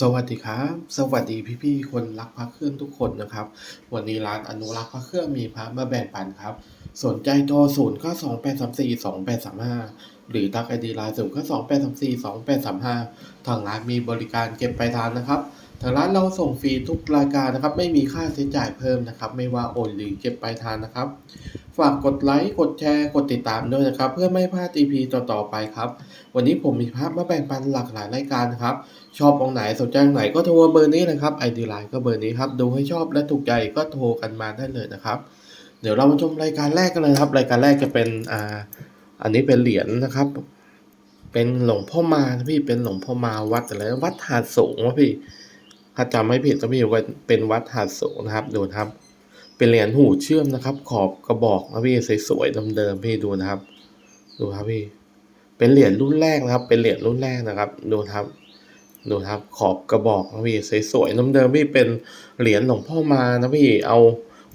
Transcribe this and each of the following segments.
สวัสดีครับ สวัสดีพี่ๆคนรักพระเครื่องทุกคนนะครับ วันนี้ร้านอนุรักษ์พระเครื่องมีพระมาแบ่งปันครับ สนใจโทรศูนย์ก็สองแปดสามสี่สองแปดสามห้าหรือทักไอดีไลน์ศูนย์ก็สองแปดสามสี่สองแปดสามห้าทางร้านมีบริการเก็บปลายทางนะครับ ทางร้านเราส่งฟรีทุกรายการนะครับ ไม่มีค่าใช้จ่ายเพิ่มนะครับ ไม่ว่าโอนหรือเก็บปลายทางนะครับ ฝากกดไลค์กดแชร์กดติดตามด้วยนะครับ เพื่อไม่พลาด EP ต่อๆไปครับ วันนี้ผมมีภาพมาแบ่งปันหลากหลายรายการนะครับ ชอบองไหนสนใจองไหนก็โทรเบอร์นี้นะครับไอดีไลน์ก็เบอร์นี้ครับดูให้ชอบและถูกใจก็โทรกันมาได้เลยนะครับ เดี๋ยวเรามาชมรายการแรกกันเลยครับ รายการแรกจะเป็นอ่าอันนี้เป็นเหรียญนะครับ เป็นหลวงพ่อมาพี่เป็นหลวงพ่อมาวัดอะไรวัดหาดสูงวะพี่ ถ้าจำไม่ผิดก็พี่เป็นวัดหาดสูงนะครับดูนะครับ เป็นเหรียญหูเชื่อมนะครับ ขอบกระบอกนะพี่สวยๆเดิมๆพี่ดูนะครับ ดูครับพี่ เป็นเหรียญรุ่นแรกนะครับ เป็นเหรียญรุ่นแรกนะครับ ดูนะครับดูนะครับ ขอบกระบอกนะพี่สวยๆเดิมๆพี่เป็นเหรียญหลวงพ่อมานะพี่เอา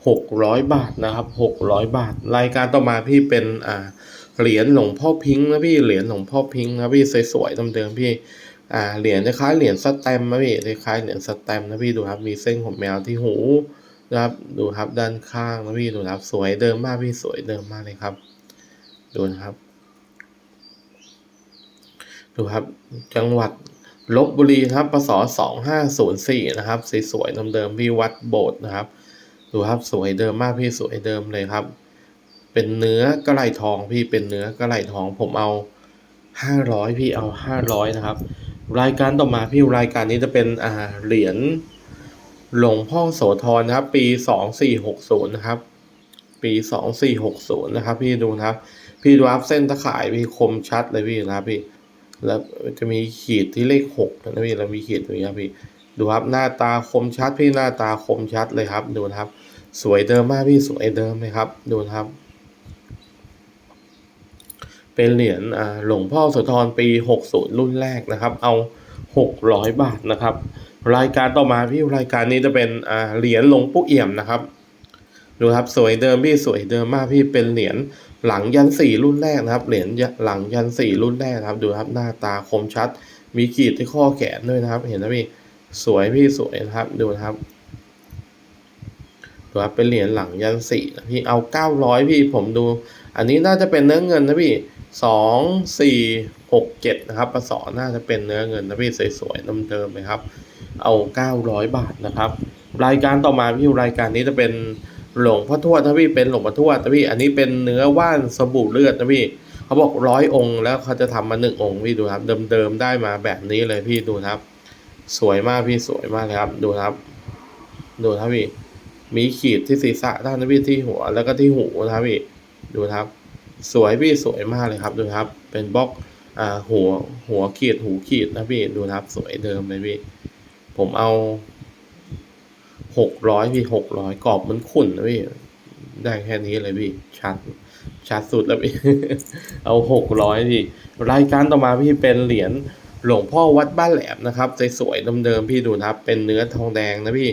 หกร้อยบาทนะครับหกร้อยบาท รายการต่อมาพี่เป็นอ่าเหรียญหลวงพ่อพิงค์นะพี่เหรียญหลวงพ่อพิงค์นะพี่สวยๆเดิมๆพี่ อ่าเหรียญคล้ายเหรียญสแตมป์นะพี่คล้ายเหรียญสแตมป์นะพี่ดูครับ มีเส้นของแมวที่หูนะครับดูครับด้านข้างนะพี่ดูครับ สวยเดิมมากพี่สวยเดิมมากเลยครับ ดูนะครับ ดูครับ จังหวัดลบบุรีครับปศสองห้าศูนย์สี่นะครับสวยๆเดิมๆพี่วัดโบสถ์นะครับ ดูครับสวยเดิมมากพี่สวยเดิมเลยครับ เป็นเนื้อกระไหลทองพี่เป็นเนื้อกระไหลทองผมเอาห้าร้อยพี่เอาห้าร้อยนะครับ รายการต่อมาพี่รายการนี้จะเป็นอ่าเหรียญหลวงพ่อโสธรนะครับ ปีสองสี่หกศูนย์นะครับ ปีสองสี่หกศูนย์นะครับ พี่ดูนะครับ พี่ดูครับเส้นตะข่ายพี่คมชัดเลยพี่นะครับพี่แล้วจะมีขีดที่เลขหกนะพี่แล้วมีขีดตรงนี้ครับพี่ดูครับหน้าตาคมชัดพี่หน้าตาคมชัดเลยครับ ดูนะครับ สวยเดิมมากพี่สวยเดิมเลยครับ ดูนะครับ เป็นเหรียญอ่าหลวงพ่อโสธรปี 60 รุ่นแรกนะครับ เอา 600 บาทนะครับ รายการต่อมาพี่รายการนี้จะเป็นอ่าเหรียญหลวงปู่เอี่ยมนะครับดูครับสวยเดิมพี่สวยเดิมมากพี่เป็นเหรียญหลังยันสี่รุ่นแรกนะครับ เหรียญหลังยันสี่รุ่นแรกนะครับ ดูครับหน้าตาคมชัด มีขีดที่ข้อแขนด้วยนะครับ เห็นนะพี่สวยพี่สวยนะครับดูนะครับดูครับเป็นเหรียญหลังยันสี่นะพี่เอาเก้าร้อยพี่ผมดู อันนี้น่าจะเป็นเนื้อเงินนะพี่ สองสี่หกเจ็ดนะครับปศน่าจะเป็นเนื้อเงินนะพี่สวยๆน้ำเดิมเลยครับ เอาเก้าร้อยบาทนะครับ รายการต่อมาพี่รายการนี้จะเป็นหลวงพ่อทวดนะพี่เป็นหลวงพ่อทวดนะพี่อันนี้เป็นเนื้อว่านสบู่เลือดนะพี่เขาบอกร้อยองค์แล้วเขาจะทำมาหนึ่งองค์พี่ดูครับเดิมๆได้มาแบบนี้เลยพี่ดูครับ สวยมากพี่สวยมากเลยครับ ดูครับ ดูครับพี่มีขีดที่ศีรษะด้านนะพี่ที่หัวแล้วก็ที่หูนะครับพี่ดูครับ สวยพี่สวยมากเลยครับดูครับ เป็นบล็อกอ่าหัวหัวขีดหูขีดนะพี่ดูนะครับ สวยเดิมเลยพี่ ผมเอาหกร้อยพี่หกร้อยกรอบมันขุ่นนะพี่ได้แค่นี้เลยพี่ชัดชัดสุดแล้วพี่ เอาหกร้อยพี่รายการต่อมาพี่เป็นเหรียญหลวงพ่อวัดบ้านแหลมนะครับสวยๆเดิมๆพี่ดูนะครับ เป็นเนื้อทองแดงนะพี่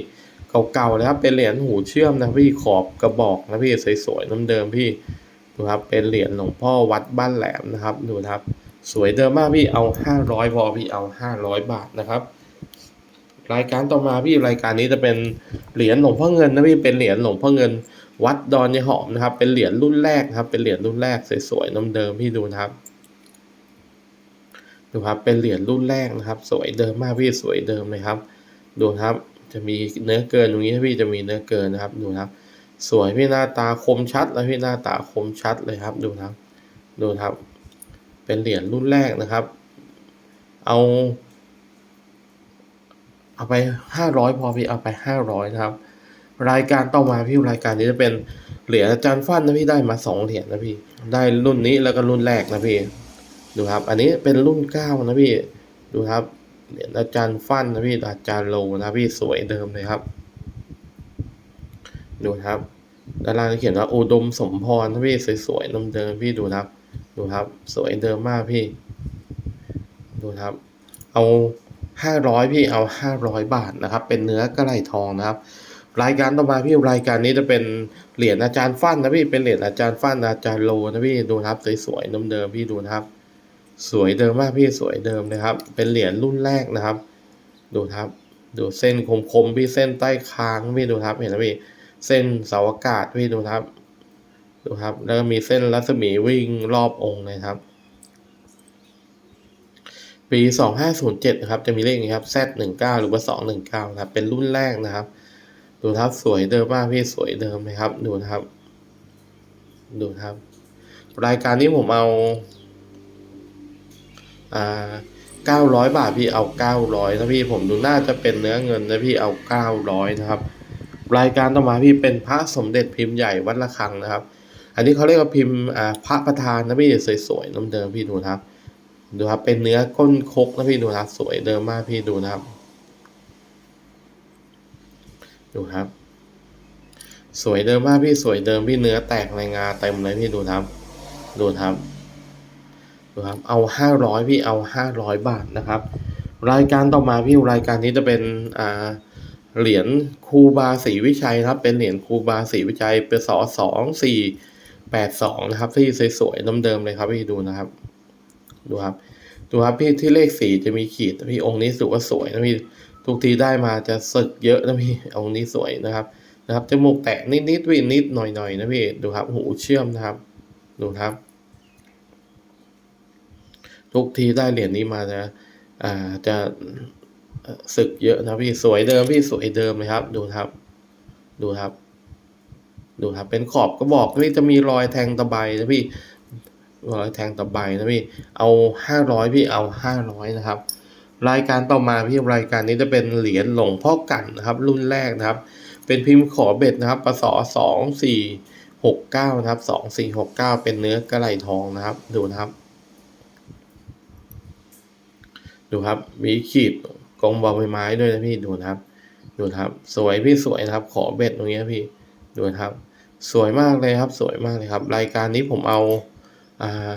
เก่าๆนะครับ เป็นเหรียญหูเชื่อมนะพี่ขอบกระบอกนะพี่สวยๆเดิมๆพี่ ดูครับเป็นเหรียญหลวงพ่อวัดบ้านแหลมนะครับดูนะครับ สวยเดิมมากพี่เอาห้าร้อยพอพี่เอาห้าร้อยบาทนะครับ รายการต่อมาพี่รายการนี้จะเป็นเหรียญหลวงพ่อเงินนะพี่เป็นเหรียญหลวงพ่อเงิน วัดดอนยหอมนะครับ เป็นเหรียญรุ่นแรกนะครับ เป็นเหรียญรุ่นแรกสวยๆน้ำเดิมพี่ดูนะครับดูครับเป็นเหรียญรุ่นแรกนะครับ สวยเดิมมากพี่สวยเดิมเลยครับ ดูครับจะมีเนื้อเกินตรงนี้พี่จะมีเนื้อเกินนะครับ ดูครับ สวยพี่หน้าตาคมชัดแล้วพี่หน้าตาคมชัดเลยครับดูนะครับ ดูนะครับ เป็นเหรียญรุ่นแรกนะครับ เอา เอาไปห้าร้อยพอพี่เอาไปห้าร้อยนะครับ รายการต่อมาพี่รายการนี้จะเป็นเหรียญอาจารย์ฟันนะพี่ได้มาสองเหรียญนะพี่ ได้รุ่นนี้แล้วก็รุ่นแรกนะพี่ดูครับ อันนี้เป็นรุ่นเก้านะพี่ดูครับเหรียญอาจารย์ฟันนะพี่อาจารย์โลนะพี่สวยเดิมเลยครับดูครับ ด้านล่างเขียนว่าอุดมสมพรนะพี่สวยๆเดิมๆพี่ดูครับ ดูครับ สวยเดิมมากพี่ ดูครับ เอาห้าร้อยพี่เอาห้าร้อยบาทนะครับ เป็นเนื้อกระไหลทองนะครับ รายการต่อมาพี่รายการนี้จะเป็นเหรียญอาจารย์ฟันนะพี่เป็นเหรียญอาจารย์ฟันอาจารย์โลนะพี่ดูครับสวยๆเดิมๆพี่ดูนะครับ สวยเดิมมากพี่สวยเดิมนะครับ เป็นเหรียญรุ่นแรกนะครับ ดูครับ ดูเส้นคมๆพี่เส้นใต้คางพี่ดูครับเห็นไหมพี่ เส้นเสาอากาศพี่ดูครับ ดูครับ แล้วก็มีเส้นรัศมีวิ่งรอบองค์เลยครับ ปีสองห้าศูนย์เจ็ดนะครับจะมีเลขนี้ครับ Z หนึ่งเก้าหรือว่าสองหนึ่งเก้าครับเป็นรุ่นแรกนะครับ ดูครับสวยเดิมมากพี่สวยเดิมเลยครับ ดูครับ ดูครับ รายการนี้ผมเอาอ่าเก้าร้อยบาทพี่เอาเก้าร้อยนะพี่ผมดูน่าจะเป็นเนื้อเงินนะพี่เอาเก้าร้อยนะครับ รายการต่อมาพี่เป็นพระสมเด็จพิมพ์ใหญ่วัดระฆังนะครับ อันนี้เขาเรียกว่าพิมพ์พระประธานนะพี่สวยๆน้ำเดิมพี่ดูนะครับ ดูครับเป็นเนื้อก้นคกนะพี่ดูนะครับสวยเดิมมากพี่ดูนะครับ ดูครับ สวยเดิมมากพี่สวยเดิมพี่เนื้อแตกในงาเต็มเลยพี่ดูนะครับ ดูครับดูครับ เอาห้าร้อยพี่เอาห้าร้อยบาทนะครับ รายการต่อมาพี่รายการนี้จะเป็นอ่า เหรียญครูบาศรีวิชัยนะครับเป็นเหรียญครูบาศรีวิชัยเป็นสอสองสี่แปดสองนะครับ ที่สวยๆเดิมๆเลยครับพี่ดูนะครับ ดูครับดูครับพี่ที่เลขสีจะมีขีดพี่องค์นี้สุว่าสวยนะพี่ทุกทีได้มาจะสึกเยอะนะพี่องค์นี้สวยนะครับนะครับจมูกแตะนิดๆวินิดหน่อยๆนะพี่ดูครับหูเชื่อมนะครับ ดูครับ ทุกทีได้เหรียญนี้มาจะอ่าจะ เอ่อสึกเยอะนะพี่สวยเดิมพี่สวยเดิมเลยครับ ดูครับ ดูครับ ดูครับ เป็นขอบก็บอกพี่จะมีรอยแทงตะไบนะพี่รอยแทงตะไบนะพี่ เอาห้าร้อยพี่เอาห้าร้อยนะครับ รายการต่อมาพี่รายการนี้จะเป็นเหรียญหลวงพ่อกันนะครับ รุ่นแรกนะครับ เป็นพิมพ์ขอเบ็ดนะครับปศสองสี่หกเก้านะครับสองสี่หกเก้าเป็นเนื้อกระไหลทองนะครับ ดูนะครับ ดูครับ มีขีด กองบอลใบไม้ด้วยนะพี่ดูนะครับ ดูนะครับ สวยพี่สวยนะครับ ขอเบ็ดตรงนี้นพี่ดูนะครับ สวยมากเลยครับ สวยมากเลยครับ รายการนี้ผมเอาอ่า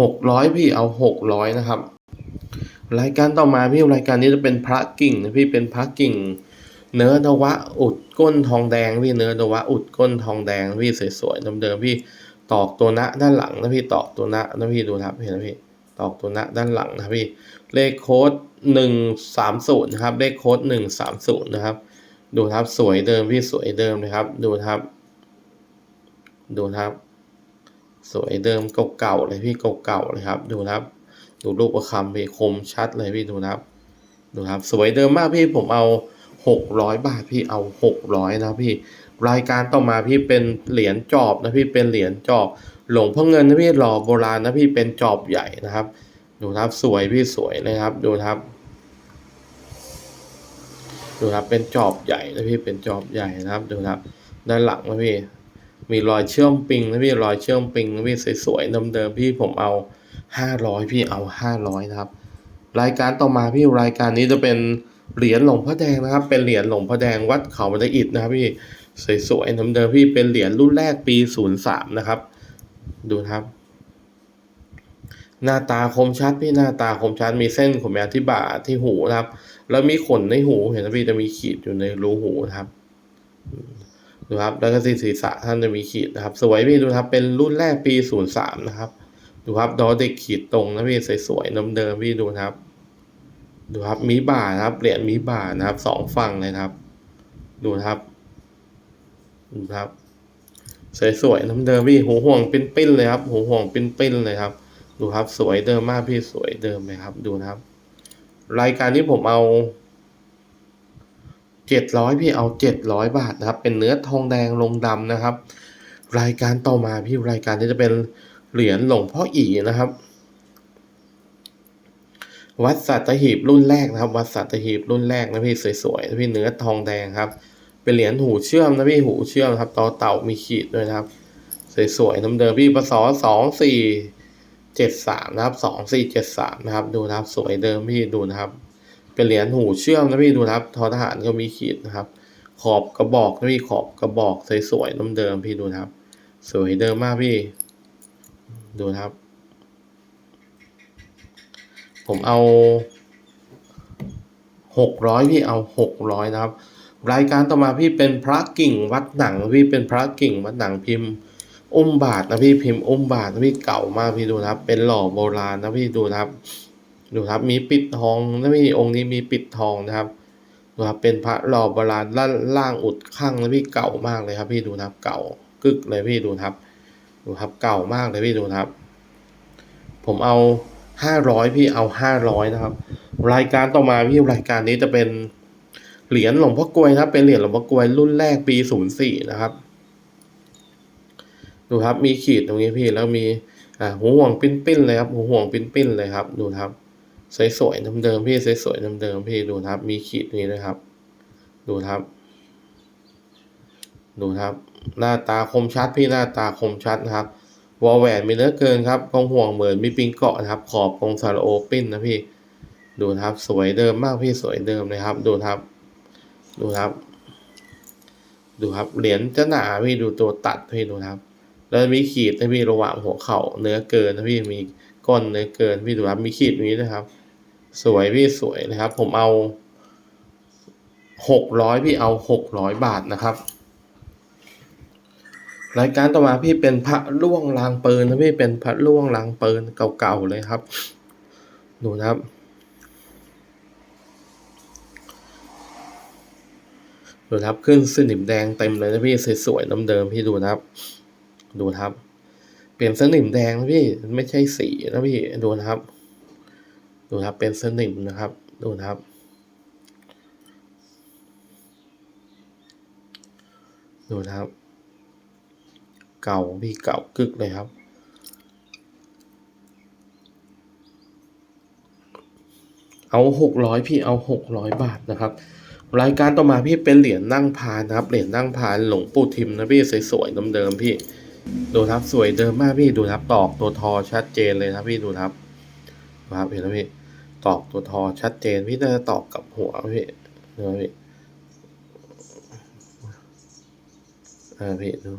หกร้อยพี่เอาหกร้อยนะครับ รายการต่อมาพี่รายการนี้จะเป็นพระกิ่งนะพี่เป็นพระกิ่ง เนื้อนวะอุดก้นทองแดงพี่เนื้อนวะอุดก้นทองแดงพี่สวยๆเดิมๆพี่ตอกตัวนะด้านหลังนะพี่ตอกตัวนะนะพี่ดูนะครับเห็นไหมพี่ ตอกตัวนะด้านหลังนะพี่ เลขโค้ดหนึ่งสามศูนย์นะครับ เลขโค้ดหนึ่งสามศูนย์นะครับ ดูครับสวยเดิมพี่สวยเดิมนะครับ ดูครับ ดูครับ สวยเดิมเก่าๆเลยพี่เก่าๆเลยครับ ดูครับ ดูรูปประคำพี่คมชัดเลยพี่ดูครับ ดูครับ สวยเดิมมากพี่ผมเอาหกร้อยบาทพี่เอาหกร้อยนะพี่รายการต่อมาพี่เป็นเหรียญจอบนะพี่เป็นเหรียญจอบ หลวงพ่อเงินนะพี่หล่อโบราณนะพี่เป็นจอบใหญ่นะครับ ดูครับสวยพี่สวยเลยครับ ดูครับ ดูครับเป็นจอบใหญ่นะพี่เป็นจอบใหญ่นะครับ ดูครับ ด้านหลังนะพี่ มีรอยเชื่อมปิงนะพี่รอยเชื่อมปิงนะพี่สวยๆเดิมๆพี่ผมเอาห้าร้อยพี่เอาห้าร้อยนะครับ รายการต่อมาพี่รายการนี้จะเป็นเหรียญหลวงพ่อแดงนะครับ เป็นเหรียญหลวงพ่อแดงวัดเขาบันไดอิฐนะครับพี่สวยๆเดิมๆพี่เป็นเหรียญรุ่นแรกปีศูนย์สามนะครับ ดูครับ หน้าตาคมชัดพี่หน้าตาคมชัดมีเส้นขนแมวที่บ่าที่หูนะครับ แล้วมีขนในหูเห็นไหมพี่จะมีขีดอยู่ในรูหูนะครับดูครับแล้วก็ที่ศีรษะท่านจะมีขีดนะครับ สวยพี่ดูครับ เป็นรุ่นแรกปีศูนย์สามนะครับดูครับดอเด็กขีดตรงนะพี่สวยๆเดิมๆพี่ดูครับ ดูครับมีบ่านะครับเหรียญมีบ่านะครับสองฝั่งเลยครับ ดูครับดูครับ สวยๆน้ำเดิมพี่หูห่วงปิ้นๆเลยครับหูห่วงปิ้นๆเลยครับ ดูครับสวยเดิมมากพี่สวยเดิมเลยครับ ดูนะครับ รายการนี้ผมเอาเจ็ดร้อยพี่เอาเจ็ดร้อยบาทนะครับ เป็นเนื้อทองแดงลงดำนะครับ รายการต่อมาพี่รายการนี้จะเป็นเหรียญหลวงพ่ออีนะครับ วัดสัตหีบรุ่นแรกนะครับ วัดสัตหีบรุ่นแรกนะพี่สวยๆนะพี่เนื้อทองแดงครับ เป็นเหรียญหูเชื่อมนะพี่หูเชื่อมครับต่อเต่ามีขีดด้วยนะครับ สวยๆน้ำเดิมพี่ปศสองสี่เจ็ดสามนะครับสองสี่เจ็ดสามนะครับ ดูนะครับ สวยเดิมพี่ดูนะครับ เป็นเหรียญหูเชื่อมนะพี่ดูนะครับทอทหารก็มีขีดนะครับ ขอบกระบอกนะพี่ขอบกระบอกสวยๆน้ำเดิมพี่ดูนะครับ สวยเดิมมากพี่ ดูนะครับ ผมเอาหกร้อยพี่เอาหกร้อยนะครับ รายการต่อมาพี่เป็นพระกิ่งวัดหนังพี่เป็นพระกิ่งวัดหนังพิมพ์อุ้มบาทนะพี่พิมพ์อุ้มบาทนะพี่เก่ามากพี่ดูนะครับ เป็นหล่อโบราณนะพี่ดูนะครับ ดูครับมีปิดทองนะพี่องค์นี้มีปิดทองนะครับดูครับเป็นพระหล่อโบราณล่างล่างอุดข้างนะพี่เก่ามากเลยครับ พี่ดูนะครับเก่ากึกเลยพี่ดูครับ ดูครับเก่ามากเลยพี่ดูครับ ผมเอาห้าร้อยพี่เอาห้าร้อยนะครับ รายการต่อมาพี่รายการนี้จะเป็น เหรียญหลวงพ่อกลวยนะครับเป็นเหรียญหลวงพ่อกลวยรุ่นแรกปีศูนย์สี่นะครับดูครับมีขีดตรงนี้พี่แล้วมีอ่าหูห่วงปิ้นๆเลยครับหูห่วงปิ้นๆเลยครับ ดูครับสวยๆเดิมๆพี่สวยๆเดิมๆพี่ดูครับ มีขีดนี้ด้วยครับ ดูครับ ดูครับ หน้าตาคมชัดพี่หน้าตาคมชัดนะครับวอลแหวนมีเนื้อเกินครับกองห่วงเหมือนมีปิงเกาะนะครับ ขอบกองซาโลโอปิ้นนะพี่ ดูครับ สวยเดิมมากพี่สวยเดิมเลยครับ ดูครับ ดูครับ ดูครับ เหรียญจะหนาพี่ดูตัวตัดพี่ดูครับ แล้วมีขีดนะพี่ระหว่างหัวเข่าเนื้อเกินนะพี่มีก้นเนื้อเกินพี่ดูครับมีขีดนี้นะครับ สวยพี่สวยนะครับ ผมเอาหกร้อยพี่เอาหกร้อยบาทนะครับ รายการต่อมาพี่เป็นพระล่วงลางปืนนะพี่เป็นพระล่วงลางปืนเก่าๆเลยครับ ดูนะครับ ดูครับขึ้นสนิมแดงเต็มเลยนะพี่สวยๆน้ำเดิมพี่ดูนะครับ ดูครับ เปลี่ยนสนิมแดงนะพี่ไม่ใช่สีนะพี่ดูนะครับ ดูครับเป็นสนิมนะครับ ดูนะครับ ดูนะครับ เก่าพี่เก่ากึกเลยครับเอาหกร้อยพี่เอาหกร้อยบาทนะครับ รายการต่อมาพี่เป็นเหรียญนั่งพานนะครับ เหรียญนั่งพานหลวงปู่ทิมนะพี่สวยๆเดิมๆพี่ ดูนะครับสวยเดิมมากพี่ดูนะครับตอกตัวทอชัดเจนเลยนะพี่ดูนะครับครับเห็นไหมพี่ตอกตัวทอชัดเจนพี่น่าจะตอกกับหัวพี่เห็นไหมพี่อ่าพี่ดู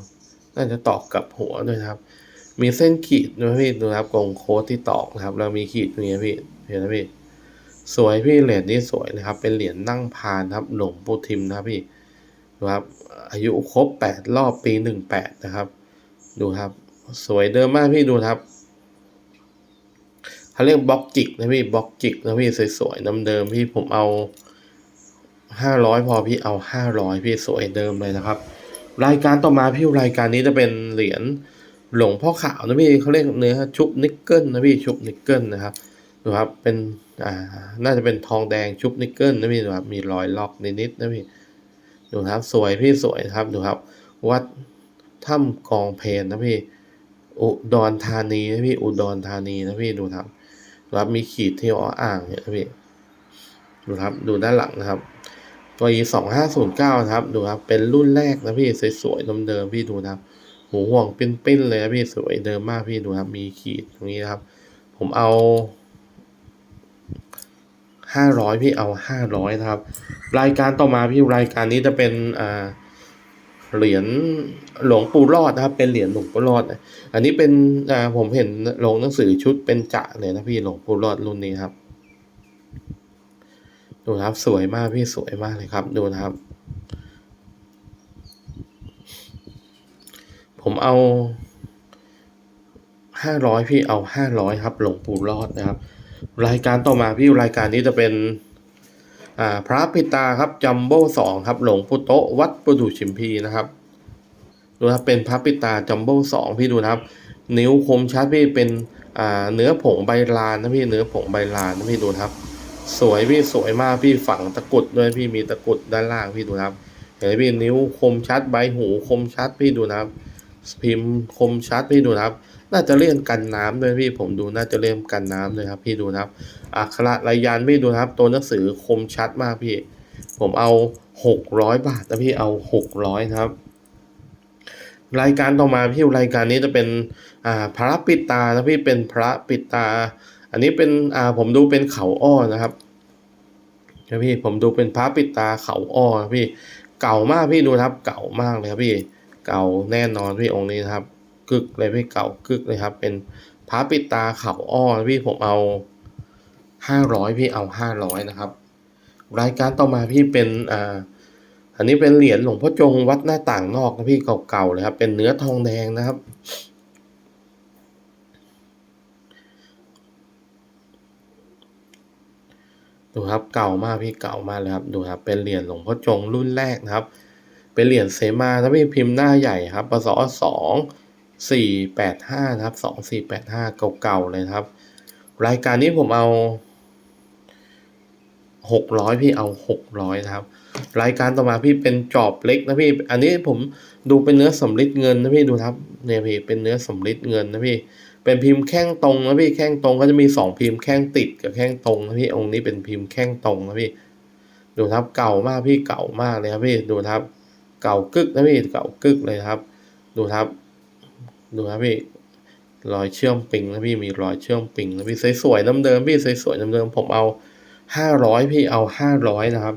น่าจะตอกกับหัวด้วยครับ มีเส้นขีดนะพี่ดูนะครับกงโค้ดที่ตอกนะครับ แล้วมีขีดตรงนี้พี่เห็นไหมพี่ สวยพี่เหรียญนี้สวยนะครับ เป็นเหรียญนั่งพานครับ หลวงปู่ทิมนะครับพี่ดูครับ อายุครบแปดรอบปีหนึ่งแปดนะครับ ดูครับ สวยเดิมมากพี่ดูครับเขาเรียกบล็อกจิกนะพี่บล็อกจิกนะพี่สวยๆน้ำเดิมพี่ผมเอาห้าร้อยพอพี่เอาห้าร้อยพี่สวยเดิมเลยนะครับ รายการต่อมาพี่รายการนี้จะเป็นเหรียญหลวงพ่อขาวนะพี่เขาเรียกเนื้อชุบนิกเกิลนะพี่ชุบนิกเกิลนะครับ ดูครับเป็นอ่าน่าจะเป็นทองแดงชุบนิกเกิลนะพี่ดูครับมีรอยล็อกนิดๆนะพี่ดูครับสวยพี่สวยครับดูครับ วัดถ้ำกองเพลนนะพี่อุดรธานีนะพี่อุดรธานีนะพี่ดูครับครับมีขีดที่อ้ออ่างเนี่ยนะพี่ดูครับดูด้านหลังนะครับ ตัว e สองห้าศูนย์เก้าครับ ดูครับเป็นรุ่นแรกนะพี่สวยๆเดิมๆพี่ดูนะครับหูห่วงปิ้นๆเลยนะพี่สวยเดิมมากพี่ดูครับ มีขีดตรงนี้นะครับ ผมเอา ห้าร้อยพี่เอาห้าร้อยนะครับ รายการต่อมาพี่รายการนี้จะเป็นอ่าเหรียญหลวงปู่รอดนะครับ เป็นเหรียญหลวงปู่รอด อันนี้เป็นอ่าผมเห็นลงหนังสือชุดเป็นจะเลยนะพี่หลวงปู่รอดรุ่นนี้ครับ ดูครับสวยมากพี่สวยมากเลยครับ ดูนะครับ ผมเอาห้าร้อยพี่เอาห้าร้อยครับ หลวงปู่รอดนะครับ รายการต่อมาพี่รายการนี้จะเป็นอ่าพระปิตาครับจัมโบ้สองครับ หลวงปู่โตวัดประดูชิมพีนะครับ ดูนะครับเป็นพระปิตาจัมโบ้สองพี่ดูนะครับ นิ้วคมชัดพี่เป็นอ่าเนื้อผงใบลานนะพี่เนื้อผงใบลานนะพี่ดูนะครับ สวยพี่สวยมากพี่ฝังตะกุดด้วยพี่มีตะกุดด้านล่างพี่ดูนะครับเห็นไหมพี่นิ้วคมชัดใบหูคมชัดพี่ดูนะครับ พิมพ์คมชัดพี่ดูนะครับ น่าจะเลี่ยนกันน้ำด้วยพี่ผมดูน่าจะเลี่ยนกันน้ำเลยครับ พี่ดูนะครับอักขระลายยันพี่ดูนะครับ ตัวหนังสือคมชัดมากพี่ ผมเอาหกร้อยบาทนะพี่เอาหกร้อยนะครับ รายการต่อมาพี่รายการนี้จะเป็นอ่าพระปิดตานะพี่เป็นพระปิดตา อันนี้เป็นอ่าผมดูเป็นเขาอ้อนะครับนะพี่ผมดูเป็นพระปิดตาเขาอ้อพี่ เก่ามากพี่ดูนะครับ เก่ามากเลยครับพี่ เก่าแน่นอนพี่องค์นี้นะครับ กึกเลยพี่เก่ากึกเลยครับ เป็นพระปิดตาเขาอ้อพี่ผมเอาห้าร้อยพี่เอาห้าร้อยนะครับ รายการต่อมาพี่เป็นอ่าอันนี้เป็นเหรียญหลวงพ่อจงวัดหน้าต่างนอกนะพี่เก่าๆเลยครับ เป็นเนื้อทองแดงนะครับดูครับเก่ามากพี่เก่ามากเลยครับดูครับเป็นเหรียญหลวงพ่อจงรุ่นแรกนะครับ เป็นเหรียญเสมานะพี่พิมพ์หน้าใหญ่ครับปศสอง สี่แปดห้านะครับสองสี่แปดห้าเก่าๆเลยครับ รายการนี้ผมเอาหกร้อยพี่เอาหกร้อยนะครับ รายการต่อมาพี่เป็นจอบเล็กนะพี่ อันนี้ผมดูเป็นเนื้อสำริดเงินนะพี่ดูครับเนี่ยพี่เป็นเนื้อสำริดเงินนะพี่ เป็นพิมพ์แข้งตรงนะพี่แข้งตรงก็จะมีสองพิมพ์แข้งติดกับแข้งตรงนะพี่องค์นี้เป็นพิมพ์แข้งตรงนะพี่ ดูครับเก่ามากพี่เก่ามากเลยครับพี่ดูครับ เก่ากึกนะพี่เก่ากึกเลยครับ ดูครับ ดูครับพี่รอยเชื่อมปิงนะพี่มีรอยเชื่อมปิงนะพี่สวยๆน้ำเดิมพี่สวยๆน้ำเดิมผมเอาห้าร้อยพี่เอาห้าร้อยนะครับ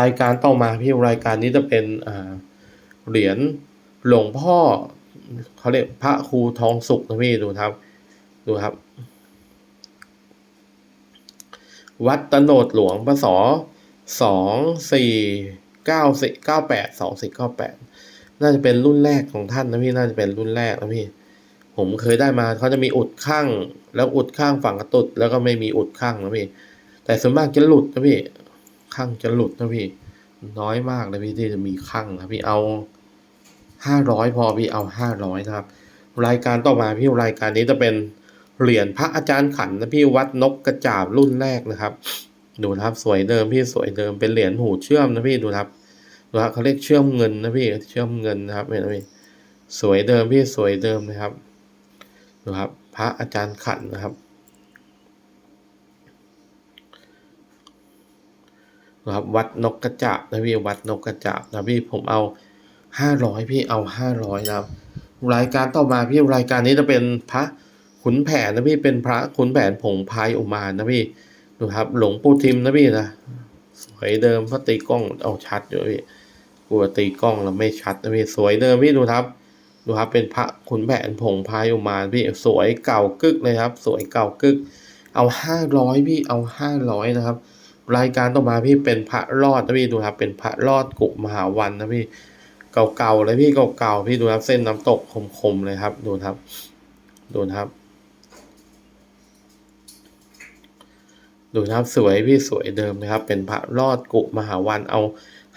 รายการต่อมาพี่รายการนี้จะเป็นอ่าเหรียญหลวงพ่อเขาเรียกพระครูทองสุกนะพี่ดูครับ ดูครับ วัดตโนดหลวงพศสองสี่เก้าสิเก้าแปดสองสี่เก้าแปด น่าจะเป็นรุ่นแรกของท่านนะพี่น่าจะเป็นรุ่นแรกนะพี่ ผมเคยได้มาเขาจะมีอุดข้าง แล้วอุดข้างฝั่งกระตุดแล้วก็ไม่มีอุดข้างนะพี่ แต่ส่วนมากจะหลุดนะพี่ข้างจะหลุดนะพี่ น้อยมากเลยพี่ที่จะมีข้างนะพี่เอาห้าร้อยพอพี่เอาห้าร้อยนะครับ รายการต่อมาพี่รายการนี้จะเป็นเหรียญพระอาจารย์ขันนะพี่วัดนกกระจาบรุ่นแรกนะครับ ดูนะครับสวยเดิมพี่สวยเดิมเป็นเหรียญหูเชื่อมนะพี่ดูครับดูครับ เขาเรียกเชื่อมเงินนะพี่เชื่อมเงินนะครับเห็นไหมพี่สวยเดิมพี่สวยเดิมนะครับดูครับ พระอาจารย์ขันนะครับดูครับวัดนกกระจาบนะพี่วัดนกกระจาบนะพี่ผมเอาห้าร้อยพี่เอาห้าร้อยนะครับรายการต่อมาพี่รายการนี้จะเป็นพระขุนแผนนะพี่เป็นพระขุนแผนผงพายอุมานนะพี่ดูครับ หลวงปู่ทิมนะพี่นะสวยเดิมพระตีกล้องเอาชัดอยู่พี่ ลัวตีกล้องแล้วไม่ชัดนะพี่สวยเดิมพี่ดูครับ ดูครับเป็นพระขุนแผนผงพายอุมาพี่สวยเก่ากึกเลยครับ สวยเก่ากึก เอาห้าร้อยพี่เอาห้าร้อยนะครับ รายการต่อมาพี่เป็นพระรอดนะพี่ดูครับเป็นพระรอดกุมหาวันนะพี่เก่าๆเลยพี่เก่าๆพี่ดูครับเส้นน้ำตกคมๆเลยครับ ดูครับ ดูครับดูครับสวยพี่สวยเดิมนะครับ เป็นพระรอดกุมหาวันเอา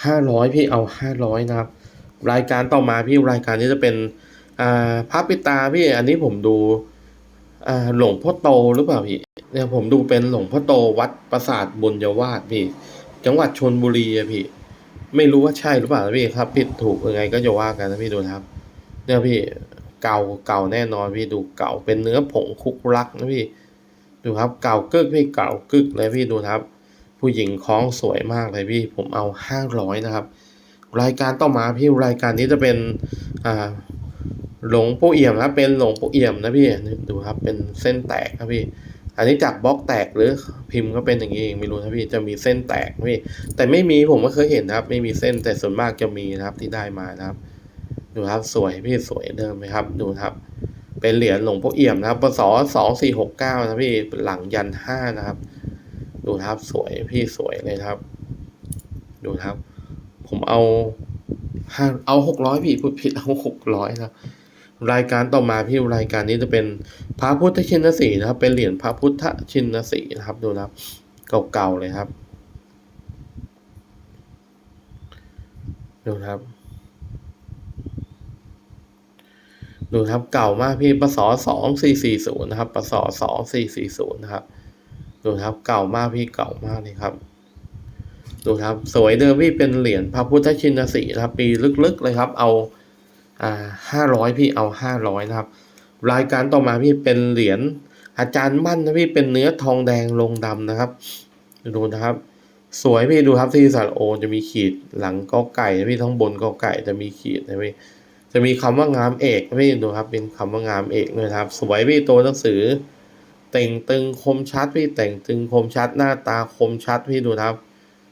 ห้าร้อยพี่เอาห้าร้อยนะครับ รายการต่อมาพี่รายการนี้จะเป็นอ่าพระปิตาพี่อันนี้ผมดูอ่าหลวงพ่อโตหรือเปล่าพี่เนี่ยผมดูเป็นหลวงพ่อโตวัดปราสาทบุญยวาสพี่ จังหวัดชนบุรีอะพี่ ไม่รู้ว่าใช่หรือเปล่าพี่ครับผิดถูกยังไงก็จะว่ากันนะพี่ดูนะครับ เนี่ยพี่เก่าเก่าแน่นอนพี่ดูเก่าเป็นเนื้อผงคุกรักนะพี่ ดูครับเก่ากึกพี่เก่ากึกเลยพี่ดูนะครับ ผู้หญิงคล้องสวยมากเลยพี่ ผมเอาห้าร้อยนะครับ รายการต่อมาพี่รายการนี้จะเป็นอ่าหลงปู่เอี่ยมครับเป็นหลงปู่เอี่ยมนะพี่ดูครับเป็นเส้นแตกครับพี่ อันนี้จากบล็อกแตกหรือพิมพ์ก็เป็นอย่างนี้เองไม่รู้นะพี่จะมีเส้นแตกนะพี่แต่ไม่มีผมก็เคยเห็นนะครับ ไม่มีเส้นแต่ส่วนมากจะมีนะครับที่ได้มานะครับ ดูครับสวยพี่สวยเดิมไหมครับ ดูครับ เป็นเหรียญหลวงพ่อเอี่ยมนะครับปศสองสี่หกเก้านะพี่หลังยันห้านะครับ ดูครับสวยพี่สวยเลยครับ ดูครับ ผมเอาห้าเอาหกร้อยพี่พูดผิดเอาหกร้อยครับ รายการต่อมาพี่รายการนี้จะเป็นพระพุทธชินสีนะครับ เป็นเหรียญพระพุทธชินสีนะครับ ดูนะครับ เก่าๆเลยครับ ดูครับดูครับเก่ามากพี่ปศสองสี่สี่ศูนย์นะครับปศสองสี่สี่ศูนย์นะครับ ดูครับเก่ามากพี่เก่ามากเลยครับ ดูครับ สวยเดิมพี่เป็นเหรียญพระพุทธชินสีครับ ปีลึกๆเลยครับ เอาอ่าห้าร้อยพี่เอาห้าร้อยนะครับ รายการต่อมาพี่เป็นเหรียญอาจารย์มั่นนะพี่เป็นเนื้อทองแดงลงดำนะครับ ดูนะครับ สวยพี่ดูครับที่สรโอจะมีขีดหลังกอไก่นะพี่ทั้งบนกอไก่จะมีขีดนะพี่จะมีคำว่างามเอกนะพี่ดูครับ เป็นคำว่างามเอกเลยครับ สวยพี่ตัวหนังสือ แต่งตึงคมชัดพี่แต่งตึงคมชัดหน้าตาคมชัดพี่ดูครับ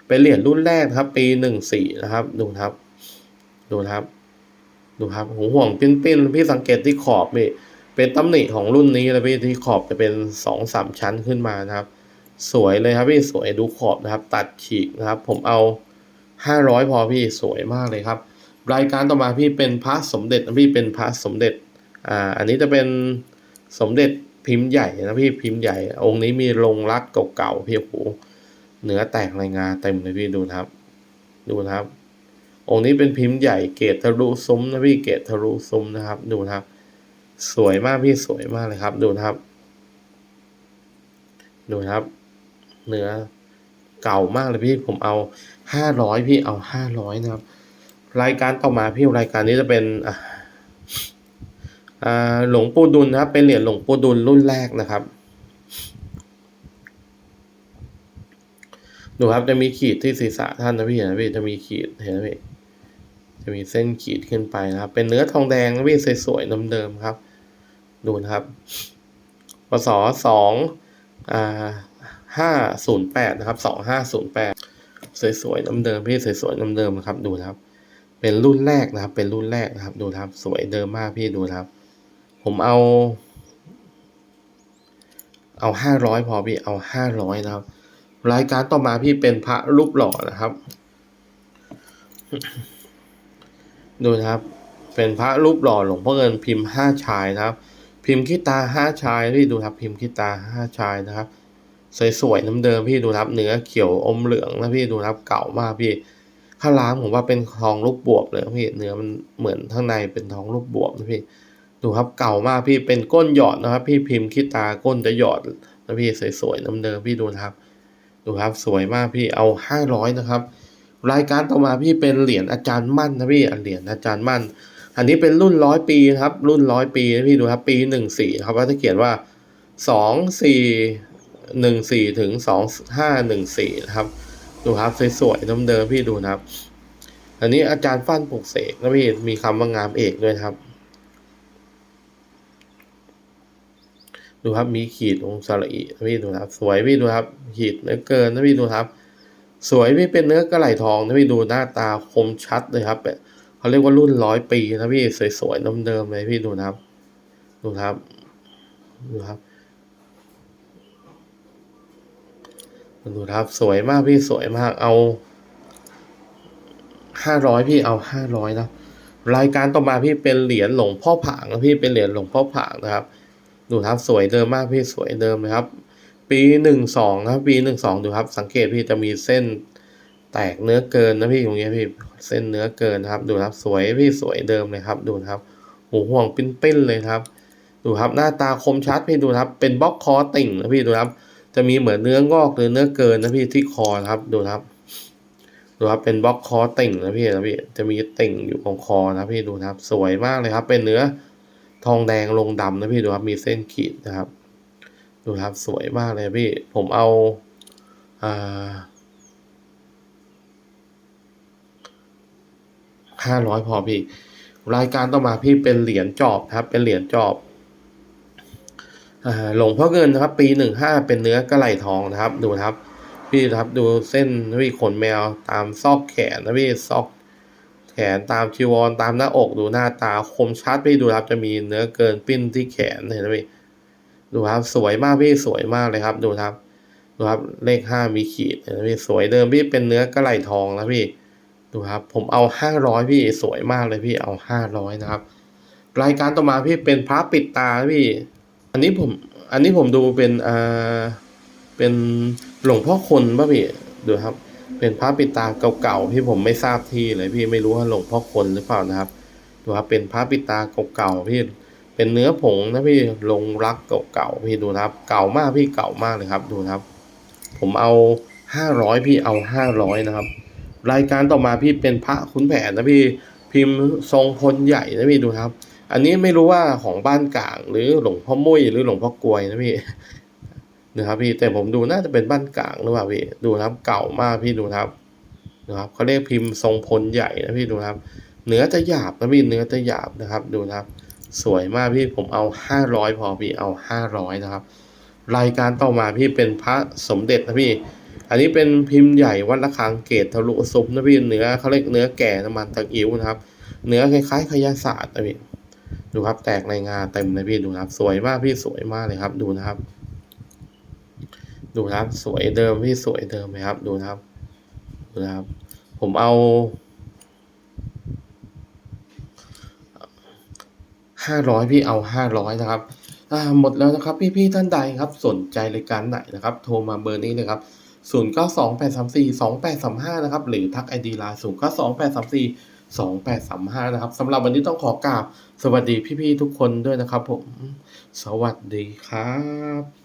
เป็นเหรียญรุ่นแรกครับ ปีหนึ่งสี่นะครับ ดูครับ ดูครับ ดูครับหูห่วงปิ้นปิ้นๆพี่สังเกตที่ขอบพี่เป็นตำหนิของรุ่นนี้เลยพี่ที่ขอบจะเป็นสองสามชั้นขึ้นมานะครับ สวยเลยครับพี่สวยดูขอบนะครับ ตัดฉีกนะครับ ผมเอาห้าร้อยพอพี่สวยมากเลยครับ รายการต่อมาพี่เป็นพระสมเด็จพี่เป็นพระสมเด็จอ่าอันนี้จะเป็นสมเด็จ พิมพ์ใหญ่นะพี่พิมพ์ใหญ่ องค์นี้มีลงรักเก่าๆพี่โอ้โหเนื้อแตกรายงานเต็มเลยพี่ดูนะครับ ดูนะครับ องค์นี้เป็นพิมพ์ใหญ่เกรดทะลุซุ้มนะพี่เกรดทะลุซุ้มนะครับ ดูนะครับ สวยมากพี่สวยมากเลยครับ ดูนะครับ ดูนะครับ เนื้อเก่ามากเลยพี่ผมเอาห้าร้อยพี่เอาห้าร้อยนะครับ รายการต่อมาพี่รายการนี้จะเป็นอ่า หลวงปู่ดุลนะครับเป็นเหรียญหลวงปู่ดุลรุ่นแรกนะครับ ดูครับจะมีขีดที่ศีรษะท่านนะพี่เห็นไหมพี่จะมีขีดเห็นไหมพี่จะมีเส้นขีดขึ้นไปนะครับ เป็นเนื้อทองแดงนะพี่สวยๆเดิมๆครับ ดูนะครับปศสองอ่าห้าศูนย์แปดนะครับสองห้าศูนย์แปดสวยๆเดิมๆพี่สวยๆเดิมๆนะครับ ดูนะครับ เป็นรุ่นแรกนะครับ เป็นรุ่นแรกนะครับ ดูนะครับ สวยเดิมมากพี่ดูนะครับ ผมเอา เอาห้าร้อยพอพี่เอาห้าร้อยนะครับ รายการต่อมาพี่เป็นพระรูปหล่อนะครับ ดูนะครับ เป็นพระรูปหล่อหลวงพ่อเงินพิมพ์ห้าชายนะครับ พิมพ์ขี้ตาห้าชายพี่ดูครับ พิมพ์ขี้ตาห้าชายนะครับสวยๆน้ำเดิมพี่ดูครับ เนื้อเขียวอมเหลืองนะพี่ดูครับเก่ามากพี่ข้างล้างผมว่าเป็นทองรูปบวบเลยพี่เนื้อมันเหมือนข้างในเป็นทองรูปบวบนะพี่ ดูครับเก่ามากพี่เป็นก้นหยอดนะครับ พี่พิมพ์ขี้ตาก้นจะหยอดนะพี่สวยๆน้ำเดิมพี่ดูนะครับ ดูครับสวยมากพี่เอาห้าร้อยนะครับ รายการต่อมาพี่เป็นเหรียญอาจารย์มั่นนะพี่เหรียญอาจารย์มั่น อันนี้เป็นรุ่นร้อยปีนะครับ รุ่นร้อยปีนะพี่ดูครับปีหนึ่งสี่ครับว่าจะเขียนว่าสองสี่หนึ่งสี่ถึงสองห้าหนึ่งสี่นะครับดูครับสวยๆเดิมๆพี่ดูนะครับ อันนี้อาจารย์ฟั่นปลุกเสกนะพี่มีคำว่างามเอกด้วยครับ ดูครับมีขีดองสระอีนะพี่ดูครับ สวยพี่ดูครับ ขีดเนื้อเกินนะพี่ดูครับ สวยพี่เป็นเนื้อกระไหลทองนะพี่ดูหน้าตาคมชัดเลยครับเขาเรียกว่ารุ่นร้อยปีนะพี่สวยๆเดิมๆเลยพี่ดูนะครับ ดูครับดูครับดูครับสวยมากพี่สวยมากเอาห้าร้อยพี่เอาห้าร้อยนะรายการต่อมาพี่เป็นเหรียญหลวงพ่อผางนะพี่เป็นเหรียญหลวงพ่อผางนะครับ ดูครับสวยเดิมมากพี่สวยเดิมเลยครับ ปีหนึ่งสองครับ ปีหนึ่งสองดูครับ สังเกตพี่จะมีเส้นแตกเนื้อเกินนะพี่ตรงนี้พี่เส้นเนื้อเกินนะครับ ดูครับสวยพี่สวยเดิมเลยครับ ดูครับหูห่วงปิ้นๆเลยครับ ดูครับหน้าตาคมชัดพี่ดูครับ เป็นบล็อกคอติ่งนะพี่ดูครับ จะมีเหมือนเนื้องอกหรือเนื้อเกินนะพี่ที่คอครับ ดูครับดูครับเป็นบล็อกคอติ่งนะพี่นะพี่จะมีติ่งอยู่ตรงคอนะพี่ดูครับ สวยมากเลยครับ เป็นเนื้อ ทองแดงลงดำนะพี่ดูครับ มีเส้นขีดนะครับ ดูครับสวยมากเลยพี่ ผมเอาอ่าห้าร้อยพอพี่ รายการต่อมาพี่เป็นเหรียญจอบครับ เป็นเหรียญจอบหลงพ่อเงินนะครับ ปีหนึ่งห้าเป็นเนื้อกระไหลทองนะครับ ดูครับ พี่ครับดูเส้นนะพี่ขนแมวตามซอกแขนนะพี่ซอก แขนตามชีวรตามหน้าอกดูหน้าตาคมชัดพี่ดูครับจะมีเนื้อเกินปิ้นที่แขนเห็นไหมพี่ดูครับสวยมากพี่สวยมากเลยครับ ดูครับดูครับเลขห้ามีขีดเห็นไหมพี่สวยเดิมพี่เป็นเนื้อกระไหลทองนะพี่ ดูครับ ผมเอาห้าร้อยพี่สวยมากเลยพี่เอาห้าร้อยนะครับ รายการต่อมาพี่เป็นพระปิดตาพี่ อันนี้ผมอันนี้ผมดูเป็นอ่าเป็นหลวงพ่อคนป่ะพี่ดูครับ เป็นพระปิดตาเก่าๆพี่ผมไม่ทราบที่เลยพี่ไม่รู้ว่าหลวงพ่อคนหรือเปล่านะครับดูครับเป็นพระปิดตาเก่าๆพี่เป็นเนื้อผงนะพี่ลงรักเก่าๆพี่ดูนะครับ เก่ามากพี่เก่ามากเลยครับดูนะครับ ผมเอาห้าร้อยพี่เอาห้าร้อยนะครับ รายการต่อมาพี่เป็นพระขุนแผนนะพี่พิมพ์ทรงพลใหญ่นะพี่ดูครับ อันนี้ไม่รู้ว่าของบ้านกลางหรือหลวงพ่อมุ้ยหรือหลวงพ่อกลวยนะพี่ นะครับพี่แต่ผมดูน่าจะเป็นบ้านกลางหรือเปล่าพี่ดูครับเก่ามากพี่ดูครับนะครับเขาเรียกพิมพ์ทรงพลใหญ่นะพี่ดูครับ เนื้อจะหยาบนะพี่เนื้อจะหยาบนะครับดูครับ สวยมากพี่ผมเอาห้าร้อยพอพี่เอาห้าร้อยนะครับ รายการต่อมาพี่เป็นพระสมเด็จนะพี่ อันนี้เป็นพิมพ์ใหญ่วัดระฆังเกตทะลุซุ้มนะพี่เนื้อเขาเรียกเนื้อแก่น้ำมันตะกิ้วนะครับ เนื้อคล้ายๆขยะศาสตร์นะพี่ดูครับแตกในงาเต็มเลยพี่ดูครับ สวยมากพี่สวยมากเลยครับดูนะครับ ดูนะครับ สวยเดิมพี่สวยเดิมไหมครับ ดูนะครับ ดูนะครับ ผมเอาห้าร้อยพี่เอาห้าร้อยนะครับหมดแล้วนะครับ พี่ๆท่านใดครับ สนใจรายการไหนนะครับ โทรมาเบอร์นี้เลยครับ 0928342835 นะครับ หรือทัก ID LINE 0928342835 นะครับสำหรับวันนี้ต้องขอกราบ สวัสดีพี่ๆทุกคนด้วยนะครับผม สวัสดีครับ